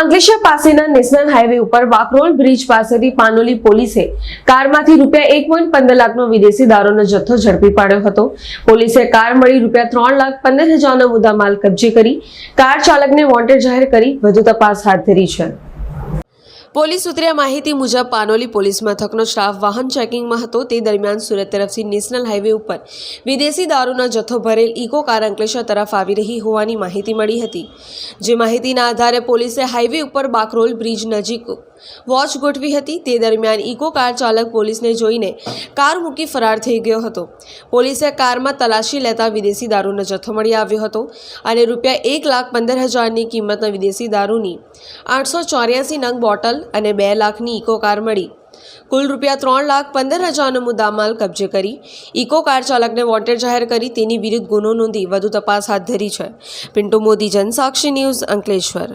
અંકલેશ્વર પાસેના national highway ઉપર વાકરોલ bridge પાસેથી પાનોલી પોલીસે કારમાંથી રૂપિયા એક પોઈન્ટ પંદર લાખનો વિદેશી દારૂનો જથ્થો ઝડપી પાડ્યો હતો. પોલીસે કાર મળી રૂપિયા ત્રણ લાખ પંદર હજારનો મુદ્દામાલ કબજે કરી, કાર ચાલકને વોન્ટેડ જાહેર કરી, વધુ તપાસ હાથ ધરી છે. પોલીસ સૂત્રે માહિતી મુજબ પાનોલી પોલીસ મથકનો સ્ટાફ વાહન ચેકિંગમાં હતો. તે દરમિયાન સુરત તરફથી નેશનલ હાઈવે ઉપર વિદેશી દારૂનો જથ્થો ભરેલ ઇકો કાર અંકલેશ્વર તરફ આવી રહી હોવાની માહિતી મળી હતી. જે માહિતીના આધારે પોલીસે હાઈવે ઉપર બાકરોલ બ્રિજ નજીક વોચ ગોઠવી હતી. તે દરમિયાન ઇકો કાર ચાલક પોલીસને જોઈને કાર મૂકી ફરાર થઈ ગયો હતો. પોલીસે કારમાં તલાશી લેતા વિદેશી દારૂનો જથ્થો મળી આવ્યો હતો અને રૂપિયા એક લાખ પંદર હજારની કિંમતના વિદેશી દારૂની આઠસો ચોર્યાસી નંગ બોટલ અને બે લાખની ઇકો કાર મળી. કુલ રૂપિયા ત્રણ લાખ પંદર હજારનો મુદ્દામાલ કબજે કરી. ઇકો કાર ચાલકને વોન્ટેડ જાહેર કરી. તેની વિરુદ્ધ ગુનો નોંધી વધુ તપાસ હાથ ધરી છે. પિન્ટુ મોદી, જનસાક્ષી ન્યૂઝ અંકલેશ્વર.